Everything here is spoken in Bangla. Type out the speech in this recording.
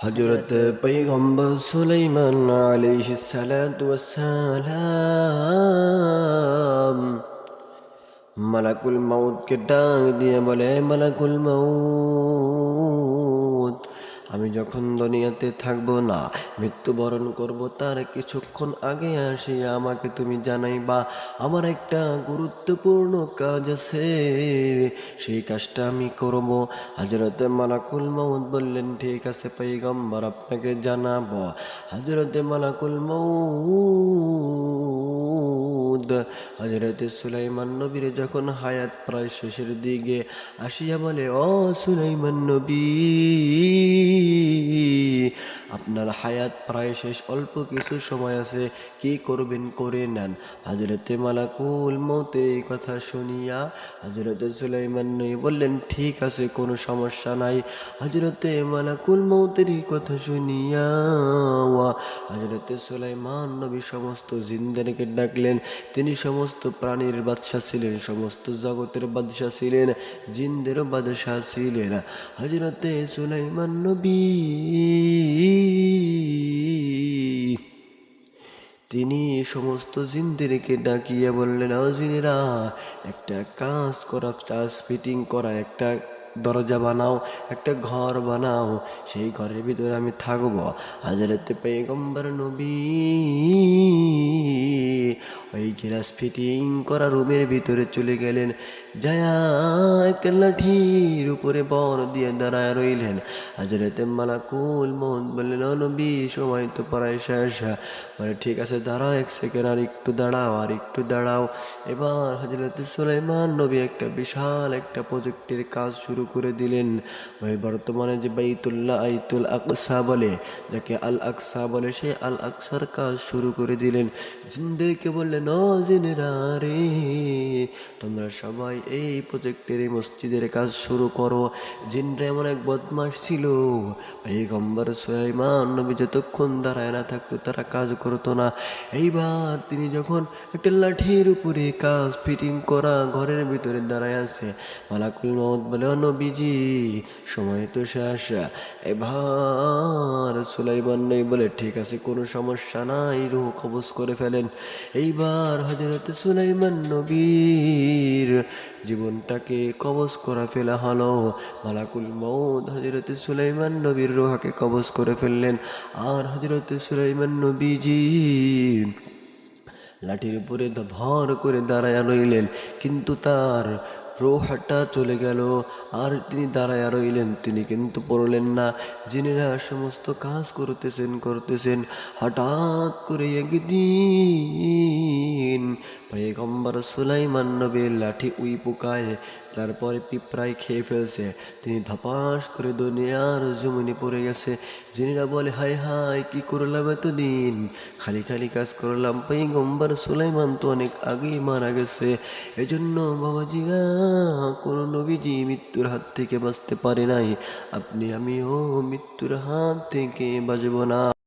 হজরত পৈগম্বর সুলাইমান আলাইহি সালাতু ওয়াসসালাম মালাকুল মাউতকে ডাক দিয়ে বলে মালাকুল মাউত আমি যখন দুনিয়াতে থাকব না, মৃত্যুবরণ করব, তার কিছুক্ষণ আগে আসি আমাকে তুমি জানাইবা, আমার একটা গুরুত্বপূর্ণ কাজ আছে। সেই কাজটা আমি করব। হাজরতে মালাকুল মাউদ বললেন, ঠিক আছে পৈগম্বর আপনাকে জানাব। হাজরতে মালাকুল মাউদ হজরত সুলাইমান নবীর যখন হায়াত প্রায় শেষের দিকে আসিয়া বলে ও সুলাইমান নবী আপনার হায়াত প্রায় শেষ, অল্প কিছু সময় আছে, কি করবেন করে নেন। হজরতে মালাকুল মৌতের এই কথা শুনিয়া হজরতে সুলাইমান নবী বললেন, ঠিক আছে, কোনো সমস্যা নাই। হজরতে মালাকুল মৌতের এই কথা শুনিয়া হজরতে সুলাইমান নবী সমস্ত জিন্দারকে ডাকলেন। তিনি সমস্ত প্রাণীর বাদশাহ ছিলেন, সমস্ত জগতের বাদশাহ ছিলেন, জিন্দেরও বাদশাহ ছিলেন। হজরতে সুলাইমান নবী তিনি সমস্ত জিন্দেরকে ডাকিয়ে বললেন জিনেরা, একটা কাজ করা চাষ ফিটিং করা, একটা দরজা বানাও, একটা ঘর বানাও, সেই ঘরের ভিতরে আমি থাকব। হাজারতে পেগম্বর নবী ওই গ্লাস ফিটিং করা রুমের ভিতরে চলে গেলেন। যায়া একটা লাঠির উপরে বর দিয়ে দাঁড়ায় রইলেন। হাজরতে মালাকুল মোহন বললেন, "ও নবী, সময় তো প্রায় শেষ। বলে, ঠিক আছে, দাঁড়াও এক সেকেন্ড আর একটু দাঁড়াও, আর একটু দাঁড়াও। এবার হজরতে সুলাইমান নবী একটা বিশাল একটা প্রজেক্টের কাজ শুরু করে দিলেন। ভাই বর্তমানে যে বাইতুল্লাহ, আইতুল আকসা বলে, যাকে আল আকসা বলে সেই আল আকসার কাজ শুরু করে দিলেন। জিন্দেরকে বললেন, ও জিনেরা রে, তোমরা সবাই এই প্রজেক্টের এই মসজিদের কাজ শুরু করো। জিনরা এমন এক বদমাস ছিল। পেগম্বর সুলাইমান নবী যতক্ষণ দাঁড়ায় না থাকতো, তারা কাজ করতো না। এইবার তিনি যখন একটা লাঠির উপরে কাজ ফিটিং করা ঘরের ভিতরে দাঁড়ায় আছে, মালাকুল মহম্মদ বলে, "ও নবীজি, সময় তো শেষ। এবার সুলাইমান নেই বলে, ঠিক আছে, কোনো সমস্যা নাই, রুহ কবজ করে ফেলেন। এইবার হজরতে সুলাইমান নবীর জীবনটাকে কবজ করে ফেলা হলো। মালাকুল মৌদ হজরতে সুলাইমান নবীর রোহাকে কবজ করে ফেললেন। আর হজরতে সুলাইমান নবীজি লাঠির উপরে ভর করে দাঁড়ায়া রইলেন, কিন্তু তার রোহাটা চলে গেল। আর তিনি দাঁড়ায়া রইলেন, তিনি কিন্তু পড়লেন না। যিনিরা সমস্ত কাজ করতেছেন করতেছেন। হঠাৎ করে একদিন পয়গম্বর সুলাইমান নবীর লাঠি উই পোকায়, তারপরে পিঁপড়ায় খেয়ে ফেলছে। তিনি ধপাস করে দুনিয়ার জমিনে পড়ে গেছে। যিনিরা বলে হাই হাই কি করলাম এতদিন? খালি খালি কাজ করলাম। পৈগম্বর সুলাইমান তো অনেক আগেই মারা গেছে। এজন্য বাবাজিরা কোনো নবীজি মৃত্যুর হাত থেকে বাঁচতে পারে নাই। আপনি আমিও মৃত্যুর হাত থেকে বাঁচব না।